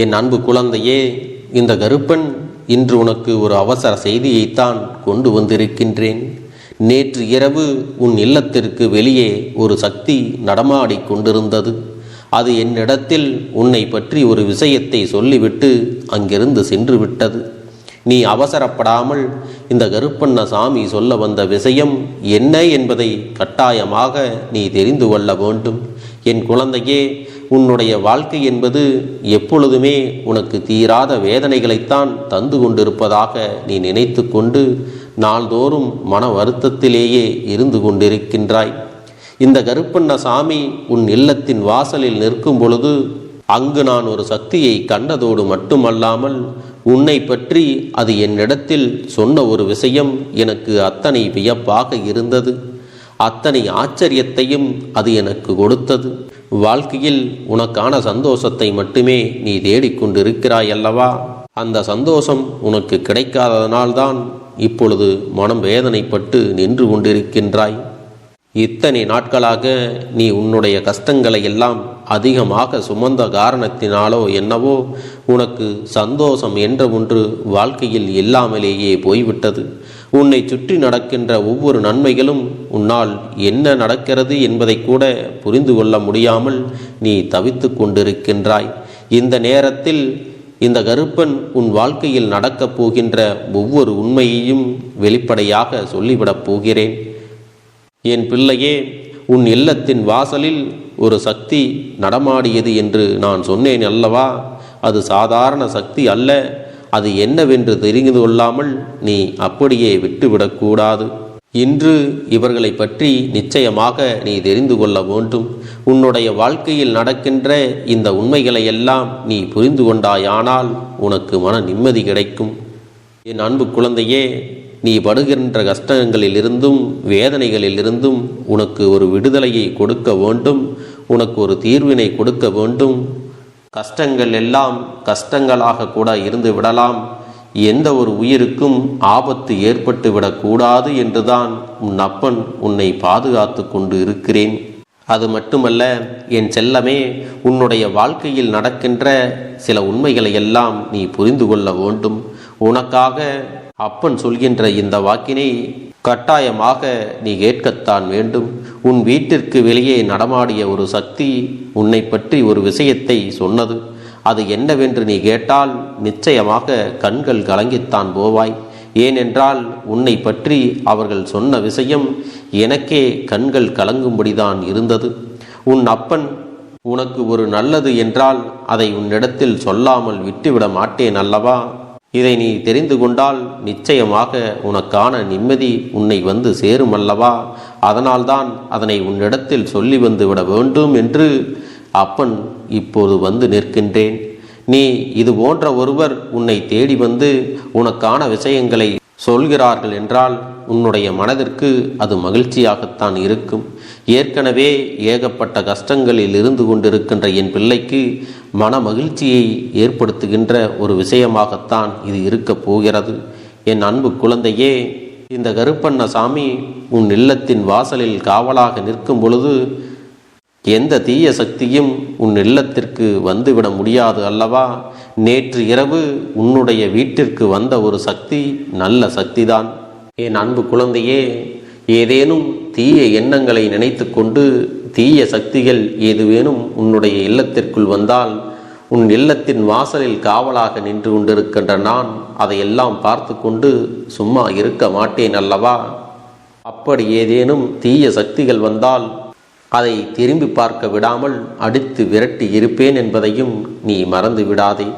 என் அன்பு குழந்தையே இந்த கருப்பன் இன்று உனக்கு ஒரு அவசர செய்தியைத்தான் கொண்டு வந்திருக்கின்றேன். நேற்று இரவு உன் இல்லத்திற்கு வெளியே ஒரு சக்தி நடமாடிக் கொண்டிருந்தது. அது என்னிடத்தில் உன்னை பற்றி ஒரு விஷயத்தை சொல்லிவிட்டு அங்கிருந்து சென்று விட்டது. நீ அவசரப்படாமல் இந்த கருப்பண்ண சாமி சொல்ல வந்த விஷயம் என்ன என்பதை கட்டாயமாக நீ தெரிந்து கொள்ள வேண்டும். என் குழந்தையே உன்னுடைய வாழ்க்கை என்பது எப்பொழுதுமே உனக்கு தீராத வேதனைகளைத்தான் தந்து கொண்டிருப்பதாக நீ நினைத்து கொண்டு நாள்தோறும் மன வருத்தத்திலேயே இருந்து கொண்டிருக்கின்றாய். இந்த கருப்பண்ண சாமி உன் இல்லத்தின் வாசலில் நிற்கும் பொழுது அங்கு நான் ஒரு சக்தியை கண்டதோடு மட்டுமல்லாமல் உன்னை பற்றி அது என்னிடத்தில் சொன்ன ஒரு விஷயம் எனக்கு அத்தனை வியப்பாக இருந்தது. அத்தனை ஆச்சரியத்தையும் அது எனக்கு கொடுத்தது. வாழ்க்கையில் உனக்கான சந்தோஷத்தை மட்டுமே நீ தேடிக்கொண்டிருக்கிறாய் அல்லவா அந்த சந்தோஷம் உனக்கு கிடைக்காததனால்தான் இப்பொழுது மனம் வேதனைப்பட்டு நின்று கொண்டிருக்கின்றாய். இத்தனை நாட்களாக நீ உன்னுடைய கஷ்டங்களை எல்லாம் அதிகமாக சுமந்த காரணத்தினாலோ என்னவோ உனக்கு சந்தோஷம் என்ற ஒன்று வாழ்க்கையில் இல்லாமலேயே போய்விட்டது. உன்னை சுற்றி நடக்கின்ற ஒவ்வொரு நன்மைகளும் உன்னால் என்ன நடக்கிறது என்பதை கூட புரிந்து கொள்ள முடியாமல் நீ தவித்து கொண்டிருக்கின்றாய். இந்த நேரத்தில் இந்த கருப்பன் உன் வாழ்க்கையில் நடக்கப் போகின்ற ஒவ்வொரு உண்மையையும் வெளிப்படையாக சொல்லிவிடப் போகிறேன். என் பிள்ளையே உன் இல்லத்தின் வாசலில் ஒரு சக்தி நடமாடியது என்று நான் சொன்னேன் அல்லவா? அது சாதாரண சக்தி அல்ல. அது என்னவென்று தெரிந்து கொள்ளாமல் நீ அப்படியே விட்டுவிடக்கூடாது இன்று இவர்களை பற்றி நிச்சயமாக நீ தெரிந்து கொள்ள வேண்டும். உன்னுடைய வாழ்க்கையில் நடக்கின்ற இந்த உண்மைகளை எல்லாம் நீ புரிந்து கொண்டாயானால் உனக்கு மன நிம்மதி கிடைக்கும். என் அன்பு குழந்தையே நீ படுகின்ற கஷ்டங்களிலிருந்தும் வேதனைகளிலிருந்தும் உனக்கு ஒரு விடுதலையை கொடுக்க வேண்டும் உனக்கு ஒரு தீர்வினை கொடுக்க வேண்டும். கஷ்டங்கள் எல்லாம் கஷ்டங்களாக கூட இருந்து விடலாம். எந்த ஒரு உயிருக்கும் ஆபத்து ஏற்பட்டு விடக்கூடாது என்றுதான் உன் அப்பன் உன்னை பாதுகாத்து கொண்டு இருக்கிறேன். அது மட்டுமல்ல என் செல்லமே உன்னுடைய வாழ்க்கையில் நடக்கின்ற சில உண்மைகளை எல்லாம் நீ புரிந்து கொள்ள வேண்டும். உனக்காக அப்பன் சொல்கின்ற இந்த வாக்கினை கட்டாயமாக நீ கேட்கத்தான் வேண்டும். உன் வீட்டிற்கு வெளியே நடமாடிய ஒரு சக்தி உன்னை பற்றி ஒரு விஷயத்தை சொன்னது. அது என்னவென்று நீ கேட்டால் நிச்சயமாக கண்கள் கலங்கித்தான் போவாய். ஏனென்றால் உன்னை பற்றி அவர்கள் சொன்ன விஷயம் எனக்கே கண்கள் கலங்கும்படிதான் இருந்தது. உன் அப்பன் உனக்கு ஒரு நல்லது என்றால் அதை உன்னிடத்தில் சொல்லாமல் விட்டுவிட மாட்டேன் அல்லவா? இதை நீ தெரிந்து கொண்டால் நிச்சயமாக உனக்கான நிம்மதி உன்னை வந்து சேரும் அல்லவா அதனால்தான் அதனை உன்னிடத்தில் சொல்லி வந்து விட வேண்டும் என்று அப்பன் இப்போது வந்து நிற்கின்றேன். நீ இது போன்ற ஒருவர் உன்னை தேடி வந்து உனக்கான விஷயங்களை சொல்கிறார்கள் என்றால் உன்னுடைய மனதிற்கு அது மகிழ்ச்சியாகத்தான் இருக்கும். ஏற்கனவே ஏகப்பட்ட கஷ்டங்களில் இருந்து கொண்டிருக்கின்ற என் பிள்ளைக்கு மன மகிழ்ச்சியை ஏற்படுத்துகின்ற ஒரு விஷயமாகத்தான் இது இருக்கப் போகிறது. என் அன்பு குழந்தையே இந்த கருப்பண்ண சாமி உன் இல்லத்தின் வாசலில் காவலாக நிற்கும் பொழுது எந்த தீய சக்தியும் உன் இல்லத்திற்கு வந்துவிட முடியாது அல்லவா? நேற்று இரவு உன்னுடைய வீட்டிற்கு வந்த ஒரு சக்தி நல்ல சக்திதான். என் அன்பு குழந்தையே ஏதேனும் தீய எண்ணங்களை நினைத்து கொண்டு தீய சக்திகள் ஏதுவேனும் உன்னுடைய இல்லத்திற்குள் வந்தால் உன் இல்லத்தின் வாசலில் காவலாக நின்று கொண்டிருக்கின்ற நான் அதையெல்லாம் பார்த்து கொண்டு சும்மா இருக்க மாட்டேன் அல்லவா? அப்படி ஏதேனும் தீய சக்திகள் வந்தால் அதை திரும்பி பார்க்க விடாமல் அடித்து விரட்டி இருப்பேன் என்பதையும் நீ மறந்து விடாதே.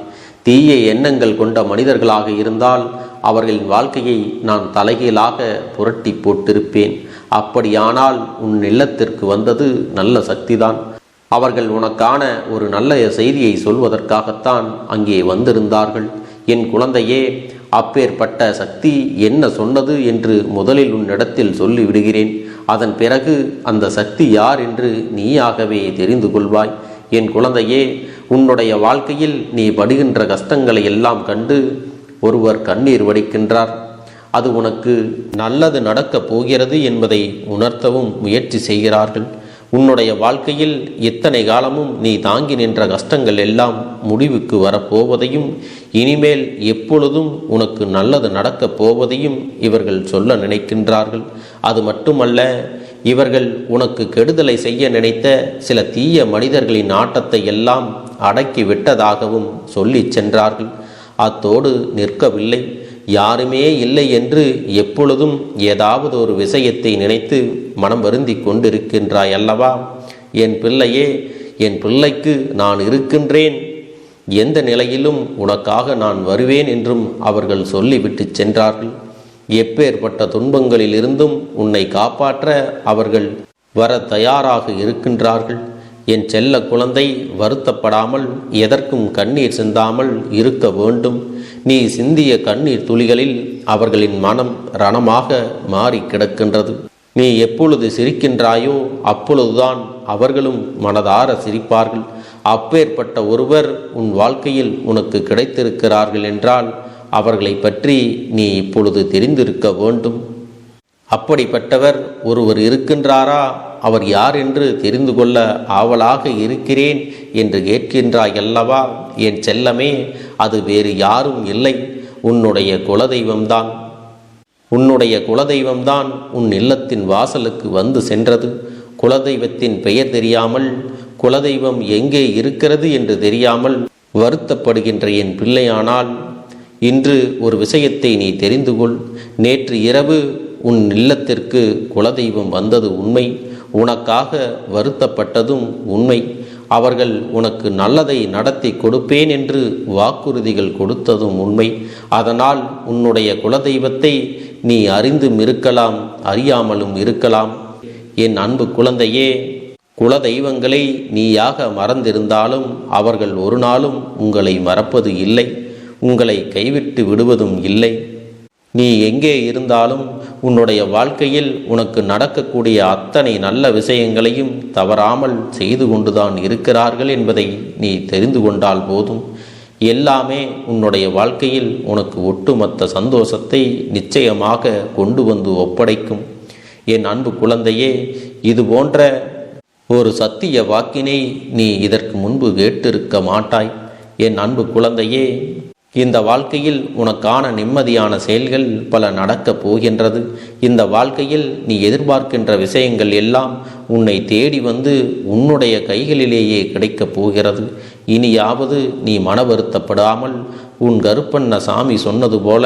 தீய எண்ணங்கள் கொண்ட மனிதர்களாக இருந்தால் அவர்களின் வாழ்க்கையை நான் தலைகீழாக புரட்டி போட்டிருப்பேன். அப்படியானால் உன் இல்லத்திற்கு வந்தது நல்ல சக்திதான். அவர்கள் உனக்கான ஒரு நல்ல செய்தியை சொல்வதற்காகத்தான் அங்கே வந்திருந்தார்கள். என் குழந்தையே அப்பேற்பட்ட சக்தி என்ன சொன்னது என்று முதலில் உன்னிடத்தில் சொல்லிவிடுகிறேன். அதன் பிறகு அந்த சக்தி யார் என்று நீயாகவே தெரிந்து கொள்வாய். என் குழந்தையே உன்னுடைய வாழ்க்கையில் நீ படுகின்ற கஷ்டங்களை எல்லாம் கண்டு ஒருவர் கண்ணீர் வடிக்கின்றார். அது உனக்கு நல்லது நடக்கப் போகிறது என்பதை உணர்த்தவும் முயற்சி செய்கிறார்கள். உன்னுடைய வாழ்க்கையில் இத்தனை காலமும் நீ தாங்கி நின்ற கஷ்டங்கள் எல்லாம் முடிவுக்கு வரப்போவதையும் இனிமேல் எப்பொழுதும் உனக்கு நல்லது நடக்கப் போவதையும் இவர்கள் சொல்ல நினைக்கின்றார்கள். அது மட்டுமல்ல இவர்கள் உனக்கு கெடுதலை செய்ய நினைத்த சில தீய மனிதர்களின் ஆட்டத்தை எல்லாம் அடக்கி விட்டதாகவும் சொல்லிச் சென்றார்கள். அத்தோடு நிற்கவில்லை. யாருமே இல்லை என்று எப்பொழுதும் ஏதாவது ஒரு விஷயத்தை நினைத்து மனம் வருந்தி கொண்டிருக்கின்றாய் அல்லவா? என் பிள்ளையே என் பிள்ளைக்கு நான் இருக்கின்றேன். எந்த நிலையிலும் உனக்காக நான் வருவேன் என்றும் அவர்கள் சொல்லிவிட்டு சென்றார்கள். எப்பேற்பட்ட துன்பங்களில் இருந்தும் உன்னை காப்பாற்ற அவர்கள் வர தயாராக இருக்கின்றார்கள். என் செல்ல குழந்தை வருத்தப்படாமல் எதற்கும் கண்ணீர் சிந்தாமல் இருக்க வேண்டும். நீ சிந்திய கண்ணீர் துளிகளில் அவர்களின் மனம் ரணமாக மாறி கிடக்கின்றது. நீ எப்பொழுது சிரிக்கின்றாயோ அப்பொழுதுதான் அவர்களும் மனதார சிரிப்பார்கள். அப்பேற்பட்ட ஒருவர் உன் வாழ்க்கையில் உனக்கு கிடைத்திருக்கிறார்கள் என்றால் அவர்களை பற்றி நீ இப்பொழுது தெரிந்திருக்க வேண்டும். அப்படிப்பட்டவர் ஒருவர் இருக்கின்றாரா? அவர் யார் என்று தெரிந்து கொள்ள ஆவலாக இருக்கிறேன் என்று கேட்கின்றாய் அல்லவா? என் செல்லமே அது வேறு யாரும் இல்லை. உன்னுடைய குலதெய்வம்தான். உன்னுடைய குலதெய்வம்தான் உன் இல்லத்தின் வாசலுக்கு வந்து சென்றது. குலதெய்வத்தின் பெயர் தெரியாமல் குலதெய்வம் எங்கே இருக்கிறது என்று தெரியாமல் வருத்தப்படுகின்ற என் பிள்ளையானால் இன்று ஒரு விஷயத்தை நீ தெரிந்து கொள். நேற்று இரவு உன் இல்லத்திற்கு குலதெய்வம் வந்தது உண்மை. உனக்காக வருத்தப்பட்டதும் உண்மை. அவர்கள் உனக்கு நல்லதை நடத்தி கொடுப்பேன் என்று வாக்குறுதிகள் கொடுத்ததும் உண்மை. அதனால் உன்னுடைய குலதெய்வத்தை நீ அறிந்தும் இருக்கலாம் அறியாமலும் இருக்கலாம். என் அன்பு குழந்தையே குலதெய்வங்களை நீயாக மறந்திருந்தாலும் அவர்கள் ஒரு நாளும் உங்களை மறப்பது இல்லை. உங்களை கைவிட்டு விடுவதும் இல்லை. நீ எங்கே இருந்தாலும் உன்னுடைய வாழ்க்கையில் உனக்கு நடக்கக்கூடிய அத்தனை நல்ல விஷயங்களையும் தவறாமல் செய்து கொண்டுதான் இருக்கிறார்கள் என்பதை நீ தெரிந்து கொண்டால் போதும். எல்லாமே உன்னுடைய வாழ்க்கையில் உனக்கு ஒட்டுமொத்த சந்தோஷத்தை நிச்சயமாக கொண்டு வந்து ஒப்படைக்கும். என் அன்பு குழந்தையே இது போன்ற ஒரு சத்திய வாக்கினை நீ இதற்கு முன்பு கேட்டிருக்க மாட்டாய். என் அன்பு குழந்தையே இந்த வாழ்க்கையில் உனக்கான நிம்மதியான செயல்கள் பல நடக்கப் போகின்றது. இந்த வாழ்க்கையில் நீ எதிர்பார்க்கின்ற விஷயங்கள் எல்லாம் உன்னை தேடி வந்து உன்னுடைய கைகளிலேயே கிடைக்கப் போகிறது. இனியாவது நீ மன வருத்தப்படாமல் உன் கருப்பண்ண சாமி சொன்னது போல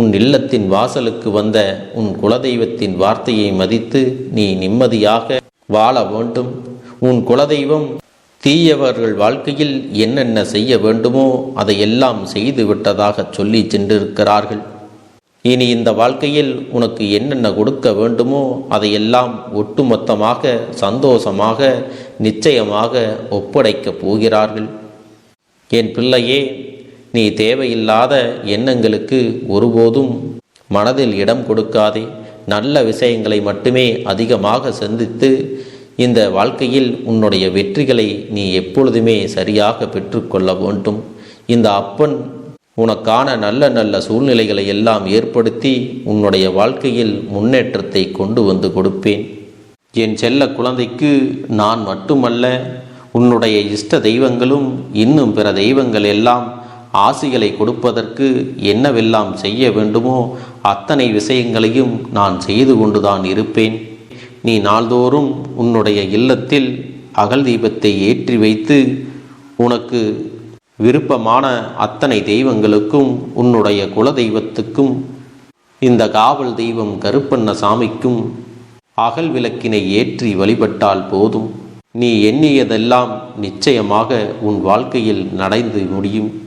உன் இல்லத்தின் வாசலுக்கு வந்த உன் குலதெய்வத்தின் வார்த்தையை மதித்து நீ நிம்மதியாக வாழ வேண்டும். உன் குலதெய்வம் தீயவர்கள் வாழ்க்கையில் என்னென்ன செய்ய வேண்டுமோ அதையெல்லாம் செய்து விட்டதாக சொல்லி சென்றிருக்கிறார்கள். இனி இந்த வாழ்க்கையில் உனக்கு என்னென்ன கொடுக்க வேண்டுமோ அதையெல்லாம் ஒட்டுமொத்தமாக சந்தோஷமாக நிச்சயமாக ஒப்படைக்கப் போகிறார்கள். என் பிள்ளையே நீ தேவையில்லாத எண்ணங்களுக்கு ஒருபோதும் மனதில் இடம் கொடுக்காதே. நல்ல விஷயங்களை மட்டுமே அதிகமாக சிந்தித்து இந்த வாழ்க்கையில் உன்னுடைய வெற்றிகளை நீ எப்பொழுதுமே சரியாக பெற்றுக்கொள்ள வேண்டும். இந்த அப்பன் உனக்கான நல்ல நல்ல சூழ்நிலைகளை எல்லாம் ஏற்படுத்தி உன்னுடைய வாழ்க்கையில் முன்னேற்றத்தை கொண்டு வந்து கொடுப்பேன். என் செல்ல குழந்தைக்கு நான் மட்டுமல்ல உன்னுடைய இஷ்ட தெய்வங்களும் இன்னும் பிற தெய்வங்கள் எல்லாம் ஆசிகளை கொடுப்பதற்கு என்னவெல்லாம் செய்ய வேண்டுமோ அத்தனை விஷயங்களையும் நான் செய்து கொண்டுதான் இருப்பேன். நீ நாள்தோறும் உன்னுடைய இல்லத்தில் அகல் தீபத்தை ஏற்றி வைத்து உனக்கு விருப்பமான அத்தனை தெய்வங்களுக்கும் உன்னுடைய குல தெய்வத்துக்கும் இந்த காவல் தெய்வம் கருப்பண்ண சாமிக்கும் அகல் விளக்கினை ஏற்றி வழிபட்டால் போதும். நீ எண்ணியதெல்லாம் நிச்சயமாக உன் வாழ்க்கையில் நடந்து முடியும்.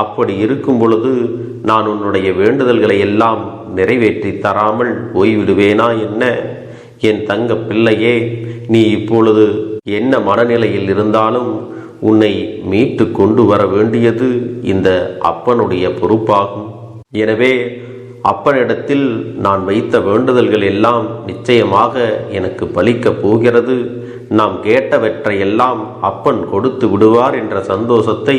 அப்படி இருக்கும் பொழுது நான் உன்னுடைய வேண்டுதல்களை எல்லாம் நிறைவேற்றி தராமல் போய்விடுவேனா என்ன? என் தங்க பிள்ளையே நீ இப்பொழுது என்ன மனநிலையில் இருந்தாலும் உன்னை மீட்டு கொண்டு வர வேண்டியது இந்த அப்பனுடைய பொறுப்பாகும். எனவே அப்பனிடத்தில் நான் வைத்த வேண்டுதல்கள் எல்லாம் நிச்சயமாக எனக்கு பலிக்கப் போகிறது. நாம் கேட்டவற்றையெல்லாம் அப்பன் கொடுத்து விடுவார் என்ற சந்தோஷத்தை